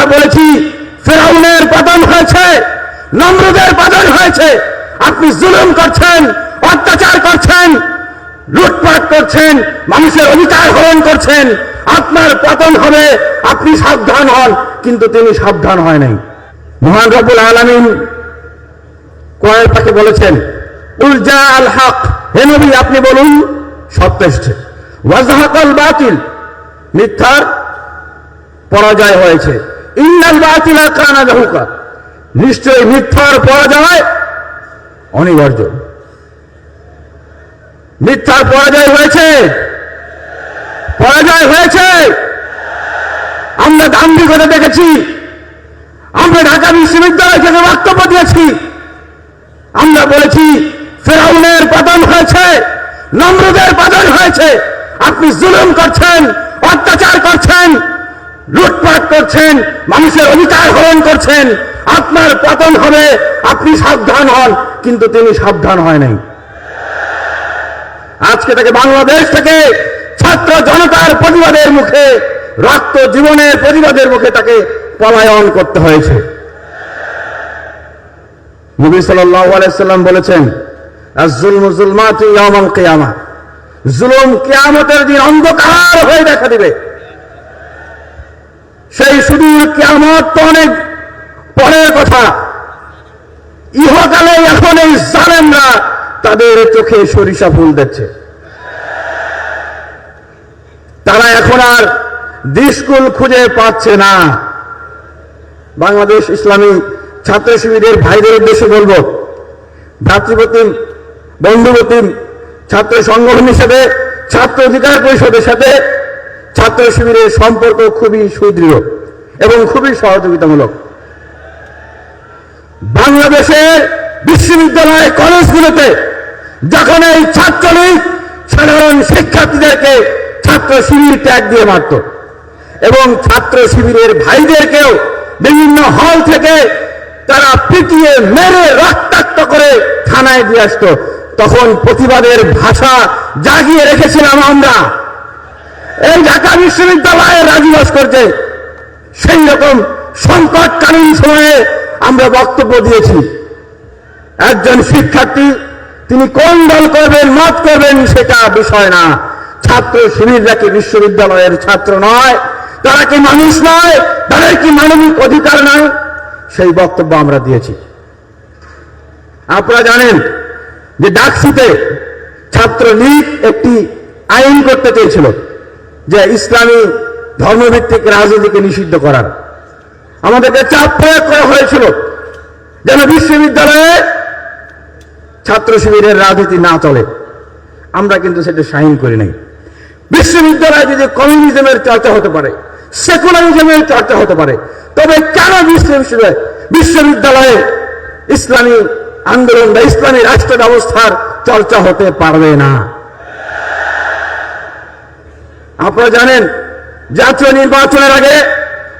আমরা বলেছি, ফেরাউনের পতন হয়েছে, নমরুদের পতন হয়েছে। আপনি জুলুম করছেন, অত্যাচার করছেন, লুটপাট করছেন, মানুষের অধিকার হরণ করছেন। আপনার পতন হবে, আপনি সাবধান হন, কিন্তু তিনি সাবধান হয় নাই। মহান রব্বুল আলমিন কোরআন পাকে বলেছেন উলজা আল হক। হে নবী, আপনি বলুন, সত্য এসছে। ওয়াজাহাকাল বাতিল। মিথ্যার পরাজয় হয়েছে। ইন্নাল বাতিলা কানা জাহুকা। নিশ্চয়ই মিথ্যার পরাজয় অনিবার্য। মিথ্যার পরাজয় হয়েছে। পরাজয় হয়েছে। আমরা দাম্ভিকতা দেখেছি। আমরা ঢাকা বিশ্ববিদ্যালয় থেকে বক্তব্য দিয়েছি। আমরা বলেছি, ফেরাউনের পতন হয়েছে, নমরুদের পতন হয়েছে। আপনি জুলুম করছেন করছেন, মানুষের অধিকার হরণ করছেন, আপনার পতন হবে, আপনি সাবধান হন, কিন্তু তিনি সাবধান হয় নাই। আজকে থেকে বাংলাদেশ থেকে ছাত্র জনতার প্রতিবাদের মুখে, রক্ত জীবনের প্রতিবাদের মুখে তাকে পলায়ন করতে হয়েছে। নবী সাল্লাম বলেছেন জুলম জুলমাত জুলুম কিয়ামতের দিন অন্ধকার হয়ে দেখা দিবে। সেই সুদূর কিয়ামত তো অনেক পরের কথা। ইহকালে এখন এই জালেমরা তাদের চোখে সরিষা ফুল দিচ্ছে। তারা এখন আর দিশকুল খুঁজে পাচ্ছে না। বাংলাদেশ ইসলামী ছাত্র শিবিরের ভাইদের উদ্দেশ্যে বলব, ভ্রাতৃপ্রতিম, বন্ধুপ্রতিম, ছাত্র সংগঠন হিসেবে, ছাত্র অধিকার পরিষদের সাথে ছাত্র শিবিরের সম্পর্ক খুবই সুদৃঢ় এবং খুবই সহযোগিতামূলক। বাংলাদেশের বিশ্ববিদ্যালয় কলেজগুলোতে যখন এই ছাত্রলীগ সাধারণ শিক্ষার্থীদেরকে ছাত্র শিবির ট্যাগ দিয়ে মারত এবং ছাত্র শিবিরের ভাইদেরকেও বিভিন্ন হল থেকে তারা পিটিয়ে মেরে রক্তাক্ত করে থানায় দিয়ে আসতো। তখন প্রতিবাদের ভাষা জাগিয়ে রেখেছিলাম আমরা। এই ঢাকা বিশ্ববিদ্যালয়ের রাজু ভাস্কর্যে সেই রকম সংকটকালীন সময়ে আমরা বক্তব্য দিয়েছি। একজন শিক্ষার্থী, তিনি কোন দল করবেন, মত করবেন সেটা বিষয় না। ছাত্র শিবিররা কি বিশ্ববিদ্যালয়ের ছাত্র নয়, তারা কি মানুষ নয় তাদের কি মানবিক অধিকার নয়? সেই বক্তব্য আমরা দিয়েছি। আপনারা জানেন যে ডাকসিতে ছাত্রলীগ একটি আইন করতে চেয়েছিল। যে ইসলামী ধর্মভিত্তিক রাজনীতিকে নিষিদ্ধ করার। আমাদেরকে চাপ প্রয়োগ করা হয়েছিল যেন বিশ্ববিদ্যালয়ে ছাত্র শিবিরের রাজনীতি না চলে। আমরা কিন্তু সেটা সাইন করি নাই। বিশ্ববিদ্যালয়ে যদি কমিউনিজমের চর্চা হতে পারে, সেকুলারিজমের চর্চা হতে পারে, তবে কেন বিশ্ববিদ্যালয়ে বিশ্ববিদ্যালয়ে ইসলামী আন্দোলন বা ইসলামী রাষ্ট্র ব্যবস্থার চর্চা হতে পারবে না? আপনারা জানেন, জাতীয় নির্বাচনের আগে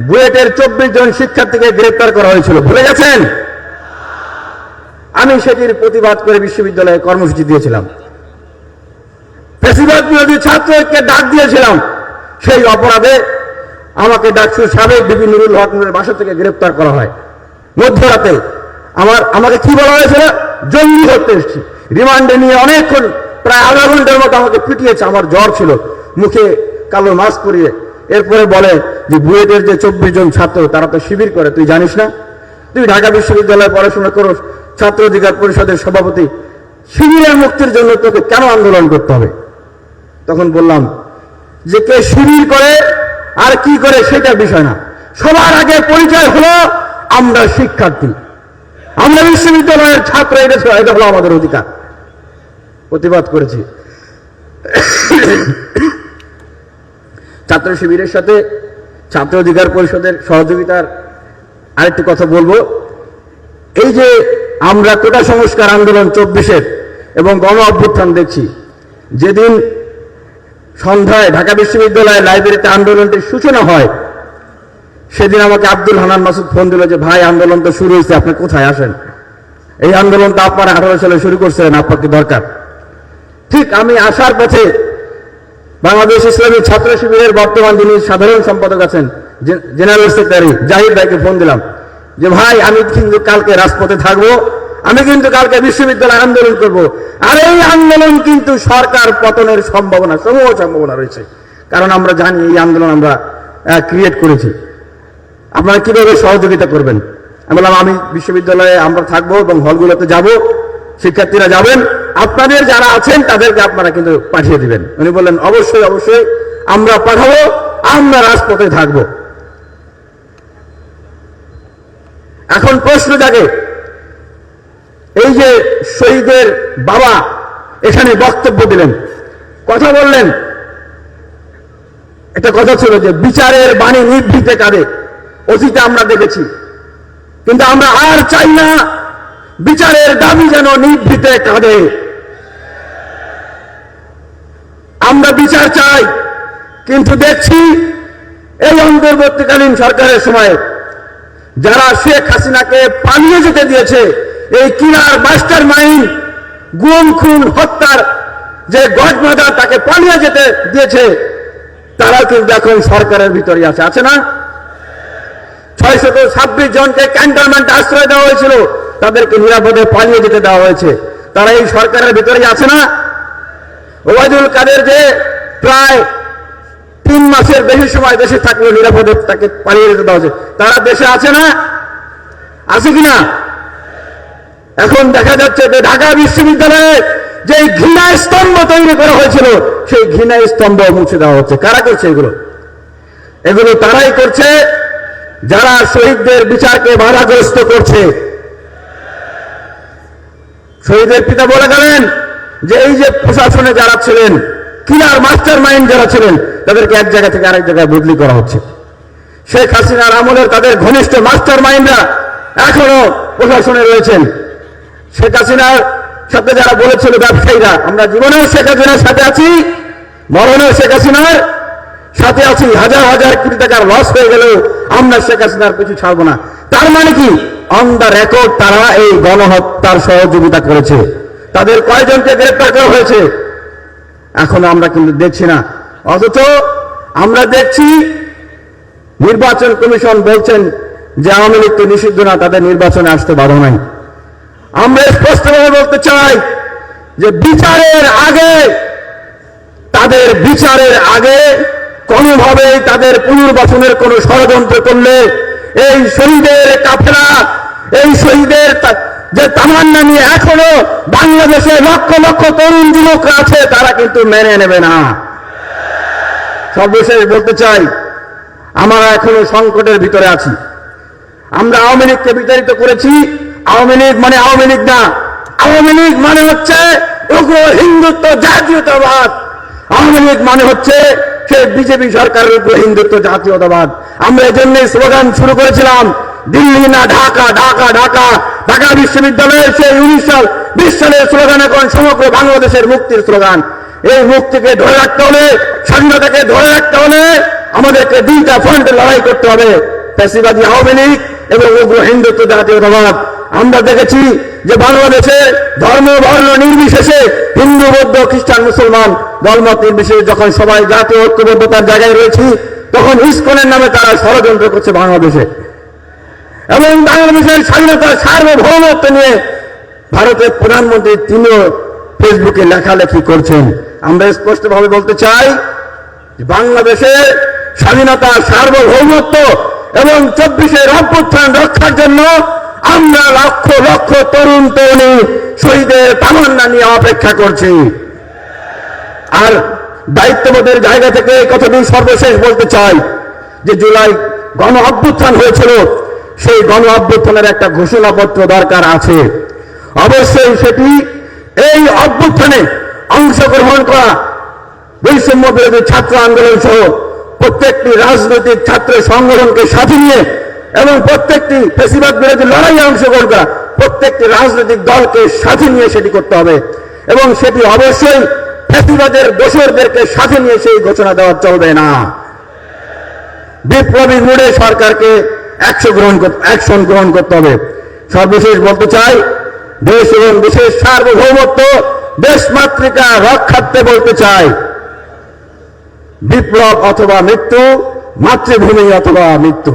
বুয়েটের চব্বিশ জন শিক্ষার্থীকে গ্রেপ্তার করা হয়েছিল। ভুলে গেছেন? আমি সেটির প্রতিবাদ করে বিশ্ববিদ্যালয়ে কর্মসূচি দিয়েছিলাম। ফেসিবাদ বিরোধী ছাত্রকে ডাক দিয়েছিলাম। সেই অপরাধে আমাকে ডাকসু সাবেক বিপি নুরুল হক বাসা থেকে গ্রেপ্তার করা হয়। মধ্যরাতে আমার, আমাকে কি বলা হয়েছিল? জঙ্গি ধরতে এসেছি। রিমান্ডে নিয়ে অনেকক্ষণ, প্রায় আধা ঘণ্টার মতো আমাকে পিটিয়েছে। আমার জ্বর ছিল। মুখে কালো মাস্ক পরিয়ে, এরপরে বলে যে বুয়েটের যে চব্বিশ জন ছাত্র, তারা তো শিবির করে, তুই জানিস না? তুই ঢাকা বিশ্ববিদ্যালয়ে পড়াশোনা করো ছাত্র অধিকার পরিষদের সভাপতি, শিবিরের মুক্তির জন্য তোকে কেন আন্দোলন করতে হবে? তখন বললাম যে কে শিবির করে আর কি করে সেটা বিষয় না। সবার আগে পরিচয় হলো আমরা শিক্ষার্থী। আমরা বিশ্ববিদ্যালয়ের ছাত্র, এটা এটা হলো আমাদের অধিকার। প্রতিবাদ করেছি। ছাত্র শিবিরের সাথে ছাত্র অধিকার পরিষদের সহযোগিতার আরেকটি কথা বলব। এই যে আমরা কোটা সংস্কার আন্দোলন চব্বিশের এবং গণ অভ্যুত্থান দেখছি, যেদিন সন্ধ্যায় ঢাকা বিশ্ববিদ্যালয়ের লাইব্রেরিতে আন্দোলনটির সূচনা হয়, সেদিন আমাকে আব্দুল হানান মাসুদ ফোন দিল যে, ভাই, আন্দোলন তো শুরু হয়েছে, আপনি কোথায় আসেন? এই আন্দোলন তো আপনারা আঠারো সালে শুরু করছিলেন আপনাকে দরকার? ঠিক আমি আসার পথে বাংলাদেশ ইসলামী ছাত্র শিবিরের বর্তমান যিনি সাধারণ সম্পাদক আছেন জেনারেল সেক্রেটারি জাহিদ ভাইকে ফোন দিলাম যে, ভাই, আমি কিন্তু কালকে রাজপথে থাকব, আমি কিন্তু কালকে বিশ্ববিদ্যালয় আন্দোলন করব। আর এই আন্দোলন কিন্তু সরকার পতনের সম্ভাবনা, সমূহ সম্ভাবনা রয়েছে। কারণ আমরা জানি এই আন্দোলন আমরা ক্রিয়েট করেছি। আপনারা কীভাবে সহযোগিতা করবেন? আমি বললাম, আমি বিশ্ববিদ্যালয়ে আমরা থাকব এবং হলগুলোতে যাব। শিক্ষার্থীরা যাবেন। আপনাদের যারা আছেন, তাদেরকে আপনারা কিন্তু পাঠিয়ে দিবেন। উনি বললেন, অবশ্যই অবশ্যই, আমরা পাঠাবো, আমরা রাজপথে থাকব। এখন প্রশ্ন জাগে, এই যে শহীদের বাবা এখানে বক্তব্য দিলেন, কথা বললেন, একটা কথা ছিল যে বিচারের বাণী নিভৃতে কাঁদে, অতীতে আমরা দেখেছি, কিন্তু আমরা আর চাই না বিচারের দাবি যেন নিভৃতে কাঁদে। আমরা বিচার চাই, কিন্তু দেখছি এই অন্তর্বর্তীকালীন সরকারের সময় যারা শেখ হাসিনাকে পালিয়ে যেতে দিয়েছে, এই কিনার মাস্টার মাইন্ড, গুম, খুন, হত্যার যে গডমাদার তাকে পালিয়ে যেতে দিয়েছে তারা কিন্তু এখন সরকারের ভিতরে আছে। আছে না? ছয়শত ছাব্বিশ জনকে ক্যান্টনমেন্ট আশ্রয় দেওয়া হয়েছিল। তাদেরকে নিরাপদে পালিয়ে যেতে দেওয়া হয়েছে। তারা এই সরকারের ভিতরেই আছে না, ওবায়দুল কাদের যে প্রায় তিন মাসের বেশি সময় দেশে থাকলেও নিরাপদে তাকে পালিয়ে যেতে দেওয়া হয়েছে। তারা দেশে আছে না? আছে কিনা এখন দেখা যাচ্ছে যে ঢাকা বিশ্ববিদ্যালয়ে যে ঘৃণা স্তম্ভ তৈরি করা হয়েছিল, সেই ঘৃণা স্তম্ভ মুছে দেওয়া হচ্ছে। কারা করছে এগুলো? এগুলো তারাই করছে। যারা শহীদদের বিচারকে বাধাগ্রস্ত করছে শহীদের পিতা বলে গেলেন যে এই যে প্রশাসনে যারা ছিলেন, কিলার মাস্টার মাইন্ড যারা ছিলেন, তাদেরকে এক জায়গা থেকে আরেক জায়গায় বদলি করা হচ্ছে। শেখ হাসিনার আমলের তাদের ঘনিষ্ঠ মাস্টার মাইন্ডরা এখনও প্রশাসনে রয়েছেন। শেখ হাসিনার সাথে যারা বলেছিল ব্যবসায়ীরা, আমরা জীবনেও শেখ হাসিনার সাথে আছি, মরণেও শেখ হাসিনার সাথে আছি। হাজার হাজার কোটি টাকার লস হয়ে গেলেও আমরা শেখ হাসিনার কিছু ছাড়বো না। তার মানে কি? অন দ্য রেকর্ড তারা এই গণহত্যার সহযোগিতা করেছে। তাদের কয়জনকে গ্রেপ্তার করা হয়েছে? এখন আমরা কিন্তু দেখছি না। অথচ আমরা দেখছি, নির্বাচন কমিশন বলছেন যে আওয়ামী লীগ তো নিষিদ্ধ না, তাদের নির্বাচনে আসতে বাধা নাই। আমরা স্পষ্টভাবে বলতে চাই যে বিচারের আগে, তাদের বিচারের আগে কোনোভাবেই তাদের পুনর্বাসনের কোন ষড়যন্ত্র করলে এই শহীদের কাফেলা, এই শহীদের যে তামান্না নিয়ে এখনও বাংলাদেশে লক্ষ লক্ষ তরুণ যুবকরা আছে, তারা কিন্তু মেনে নেবে না। সর্বশেষ বলতে চাই, আমরা এখনও সংকটের ভিতরে আছি। আমরা আওয়ামী লীগকে বিতাড়িত করেছি। আওয়ামী লীগ মানে আওয়ামী লীগ না। আওয়ামী লীগ মানে হচ্ছে উগ্র হিন্দুত্ব জাতীয়তাবাদ। আওয়ামী লীগ মানে হচ্ছে সে বিজেপি সরকারের উগ্র হিন্দুত্ব, জাতীয়তাবাদ। আমরা এজন্যই স্লোগান শুরু করেছিলাম, দিল্লি না ঢাকা ঢাকা ঢাকা। ঢাকা বিশ্ববিদ্যালয়ের সেই উনিশ সাল, বিশ সালের স্লোগান এখন সমগ্র বাংলাদেশের মুক্তির স্লোগান। এই মুক্তিকে ধরে রাখতে হলে, স্বাধীনতাকে ধরে রাখতে হলে আমাদেরকে দুইটা ফ্রন্টে লড়াই করতে হবে, ফ্যাসিবাদী আওয়ামী লীগ এবং উগ্র হিন্দুত্ব, জাতীয়তাবাদ। আমরা দেখেছি যে বাংলাদেশে ধর্ম বর্ণ নির্বিশেষে হিন্দু, বৌদ্ধ, খ্রিস্টান, মুসলমান দলমত নির্বিশেষে যখন সবাই জাতীয় ঐক্যবদ্ধতার জায়গায় রয়েছি, তখন ইস্কনের নামে তারা ষড়যন্ত্র করছে বাংলাদেশে। এবং বাংলাদেশের স্বাধীনতার সার্বভৌমত্ব নিয়ে ভারতের প্রধানমন্ত্রী তিনিও ফেসবুকে লেখালেখি করছেন। আমরা স্পষ্টভাবে বলতে চাই যে বাংলাদেশের স্বাধীনতা সার্বভৌমত্ব এবং চব্বিশের অভ্যুত্থান রক্ষার জন্য আমরা লক্ষ লক্ষ তরুণ তরুণী শহীদের তামান্না নিয়ে অপেক্ষা করছি। আর দায়িত্ববোধের জায়গা থেকে কথাটি সর্বশেষ বলতে চাই যে জুলাই গণ অভ্যুত্থান হয়েছিল, সেই গণ অভ্যুত্থানের একটা ঘোষণাপত্র দরকার আছে। অবশ্যই সেটি এই অভ্যুত্থানে অংশগ্রহণ করা, বৈষম্য বিরোধী ছাত্র আন্দোলন সহ প্রত্যেকটি রাজনৈতিক ছাত্র সংগঠনকে সাথে নিয়ে এবং প্রত্যেকটি ফেসিবাদ বিরোধী লড়াইয়ে অংশগ্রহণ করা, প্রত্যেকটি রাজনৈতিক দলকে সাথে নিয়ে সেটি করতে হবে। এবং সেটি অবশ্যই ফেসিবাদের দোষরদেরকে সাথে নিয়ে সেই ঘোষণা দেওয়া চলবে না। বিপ্লবী মোড়ে সরকারকে অ্যাকশন গ্রহণ অ্যাকশন গ্রহণ করতে হবে। সর্বশেষ বলতে চাই, দেশ এবং দেশের সার্বভৌমত্ব, দেশমাতৃকা রক্ষার্থে বলতে চাই, বিপ্লব অথবা মৃত্যু, মাতৃভূমি অথবা মৃত্যু।